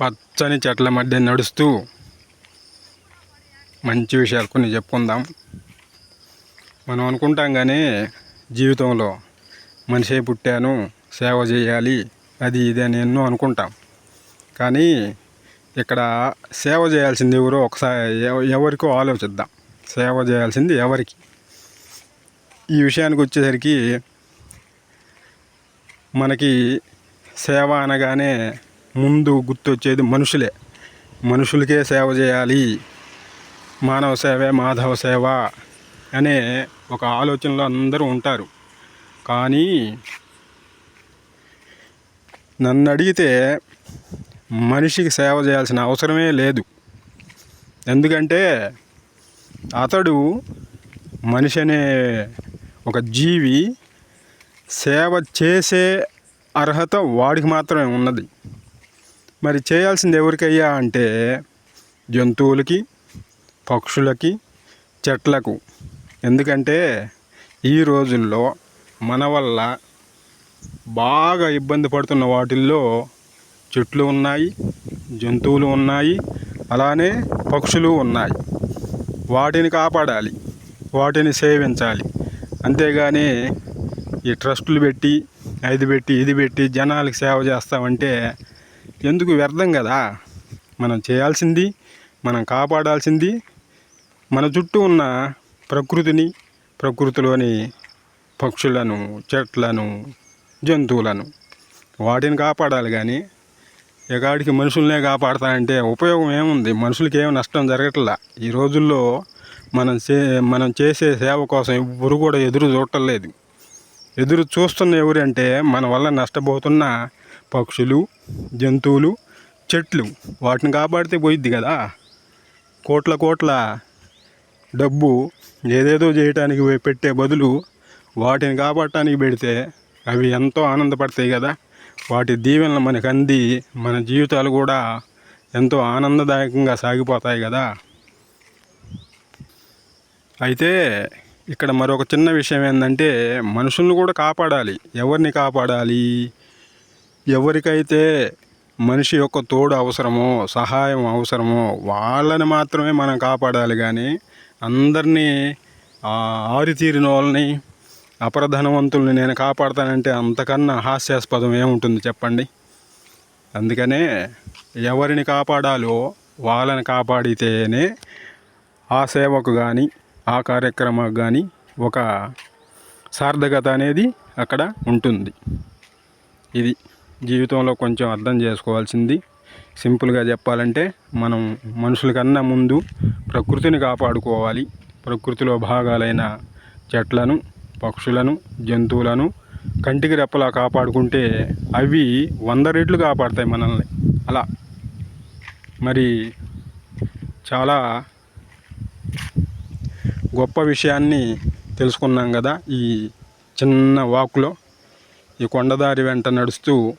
పచ్చని చెట్ల మధ్య నడుస్తూ మంచి విషయాలు కొన్ని చెప్పుకుందాం. మనం అనుకుంటాం కానీ జీవితంలో మనిషే పుట్టాను సేవ చేయాలి అది ఇది అని ఎన్నో అనుకుంటాం. కానీ ఇక్కడ సేవ చేయాల్సింది ఎవరో ఒకసారి ఎవ- ఎవరికో ఆలోచిద్దాం. సేవ చేయాల్సింది ఎవరికి? ఈ విషయానికి వచ్చేసరికి మనకి సేవ అనగానే ముందు గుర్తొచ్చేది మనుషులే. మనుషులకే సేవ చేయాలి. మానవ సేవే మాధవ సేవ అనే ఒక ఆలోచనలో అందరూ ఉంటారు. కానీ నన్ను అడిగితే మనిషికి సేవ చేయాల్సిన అవసరమే లేదు. ఎందుకంటే అతడు మనిషి అనే ఒక జీవి సేవ చేసే అర్హత వాడికి మాత్రమే ఉన్నది. మరి చేయాల్సింది ఎవరికయ్యా అంటే జంతువులకి పక్షులకి చెట్లకు. ఎందుకంటే ఈ రోజుల్లో మన వల్ల బాగా ఇబ్బంది పడుతున్న వాటిల్లో చెట్లు ఉన్నాయి జంతువులు ఉన్నాయి అలానే పక్షులు ఉన్నాయి. వాటిని కాపాడాలి వాటిని సేవించాలి. అంతేగాని ఈ ట్రస్టులు పెట్టి అది పెట్టి ఇది పెట్టి జనాలకు సేవ చేస్తామంటే ఎందుకు వ్యర్థం కదా? మనం చేయాల్సింది మనం కాపాడాల్సింది మన చుట్టూ ఉన్న ప్రకృతిని ప్రకృతిలోని పక్షులను చెట్లను జంతువులను వాటిని కాపాడాలి కానీ ఎగాడికి మనుషులనే కాపాడతానంటే ఉపయోగం ఏముంది? మనుషులకి ఏమి నష్టం జరగట్లా? ఈ రోజుల్లో మనం చే మనం చేసే సేవ కోసం ఎవరు కూడా ఎదురు చూడటం లేదు ఎదురు చూస్తున్న ఎవరంటే మన వల్ల నష్టపోతున్న పక్షులు జంతువులు చెట్లు వాటిని కాపాడితే పోయిద్ది కదా. కోట్ల కోట్ల డబ్బు ఏదేదో చేయటానికి పెట్టే బదులు వాటిని కాపాడటానికి పెడితే అవి ఎంతో ఆనందపడతాయి కదా. వాటి దీవెనలు మనకు అంది మన జీవితాలు కూడా ఎంతో ఆనందదాయకంగా సాగిపోతాయి కదా. అయితే ఇక్కడ మరొక చిన్న విషయం ఏంటంటే మనుషులను కూడా కాపాడాలి. ఎవరిని కాపాడాలి? ఎవరికైతే మనిషి యొక్క తోడు అవసరమో సహాయం అవసరమో వాళ్ళని మాత్రమే మనం కాపాడాలి కానీ అందరినీ ఆ, ఆరితీరిన వాళ్ళని అపరధనవంతుల్ని నేను కాపాడతానంటే అంతకన్నా హాస్యాస్పదం ఏముంటుంది చెప్పండి? అందుకనే ఎవరిని కాపాడాలో వాళ్ళని కాపాడితేనే ఆ సేవకు కానీ ఆ కార్యక్రమానికి కానీ ఒక సార్థకత అనేది అక్కడ ఉంటుంది. ఇది. జీవితంలో కొంచెం అర్థం చేసుకోవాల్సింది. సింపుల్గా చెప్పాలంటే మనం మనుషుల కన్నా ముందు ప్రకృతిని కాపాడుకోవాలి. ప్రకృతిలో భాగాలైన చెట్లను పక్షులను జంతువులను కంటికి రెప్పలా కాపాడుకుంటే అవి వంద రెట్లు కాపాడతాయి మనల్ని. అలా. మరి చాలా గొప్ప విషయాన్ని తెలుసుకున్నాం కదా ఈ చిన్న వాక్లో. ఈ కొండదారి వెంట నడుస్తూ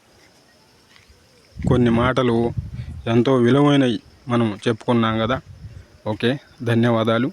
కొన్ని మాటలు ఎంతో విలువైనవి మనం చెప్పుకున్నాం కదా. ఓకే ధన్యవాదాలు.